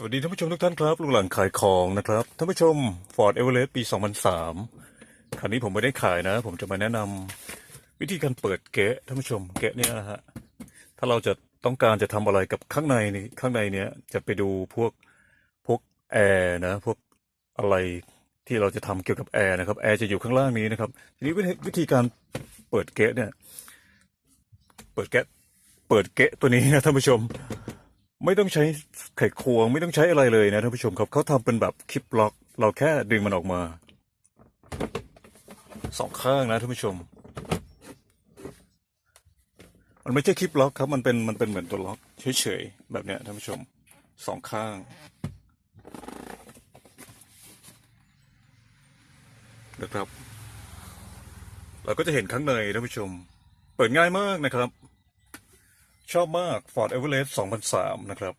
สวัสดีท่านผู้ชมทุกท่านครับลุงหลังขายของนะครับ ท่านผู้ชม Ford Everest ปี 2003 คันนี้ผมไม่ได้ขายนะ ผมจะมาแนะนำวิธีการเปิดเกะท่านผู้ชมเกะเนี่ยนะฮะ ถ้าเราจะต้องการจะทำอะไรกับข้างในนี่ข้างในเนี้ยจะไปดูพวกพวกแอร์นะ พวกอะไรที่เราจะทำเกี่ยวกับแอร์นะครับแอร์จะอยู่ข้างล่างนี้นะครับทีนี้วิธีการเปิดเกะเนี่ย เปิดแกะเปิดเกะตัวนี้นะท่านผู้ชม ไม่ต้องใช้ไขควง ไม่ต้องใช้อะไรเลยนะท่านผู้ชมครับเขาทำเป็นแบบคลิปล็อก เราแค่ดึงมันออกมาสองข้างนะท่านผู้ชม มันไม่ใช่คลิปล็อกครับ มันเป็นมันเป็นเหมือนตัวล็อกเฉยๆแบบเนี้ยท่านผู้ชมสองข้าง นะครับ เราก็จะเห็นข้างในท่านผู้ชม เปิดง่ายมากนะครับ ชอบมาก Ford Everest 2003 นะครับ